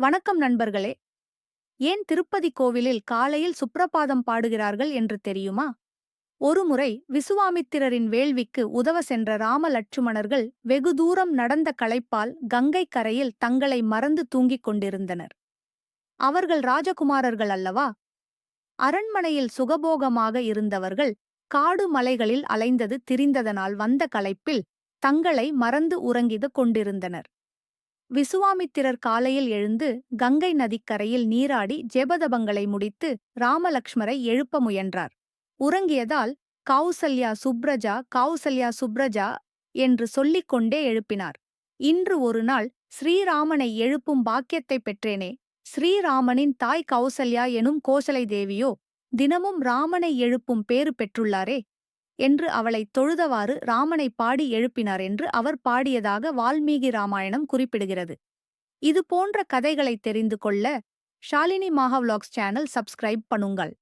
வணக்கம் நண்பர்களே. ஏன் திருப்பதி கோவிலில் காலையில் சுப்ரபாதம் பாடுகிறார்கள் என்று தெரியுமா? ஒருமுறை விசுவாமித்திரரின் வேள்விக்கு உதவ சென்ற ராம லட்சுமணர்கள் வெகு தூரம் நடந்த களைப்பால் கங்கை கரையில் தங்களை மறந்து தூங்கிக் கொண்டிருந்தனர். அவர்கள் ராஜகுமாரர்கள் அல்லவா? அரண்மனையில் சுகபோகமாக இருந்தவர்கள் காடு மலைகளில் அலைந்தது திரிந்ததனால் வந்த களைப்பில் தங்களை மறந்து உறங்கிது கொண்டிருந்தனர். விசுவாமித்திரர் காலையில் எழுந்து கங்கை நதிக்கரையில் நீராடி ஜெபதபங்களை முடித்து ராமலக்ஷ்மரை எழுப்ப முயன்றார். உறங்கியதால் கௌசல்யா சுப்ரஜா கௌசல்யா சுப்ரஜா என்று சொல்லிக் கொண்டே எழுப்பினார். இன்று ஒரு நாள் ஸ்ரீராமனை எழுப்பும் பாக்கியத்தைப் பெற்றேனே. ஸ்ரீராமனின் தாய் கௌசல்யா எனும் கோசலை தேவியோ தினமும் ராமனை எழுப்பும் பேறு பெற்றுள்ளாரே. என்று அவளை தொழுதவாறு ராமனை பாடி எழுப்பினார் என்று அவர் பாடியதாக வால்மீகி ராமாயணம் குறிப்பிடுகிறது. இது போன்ற கதைகளை தெரிந்து கொள்ள ஷாலினி மாஹவ்லாக்ஸ் சேனல் சப்ஸ்கிரைப் பண்ணுங்கள்.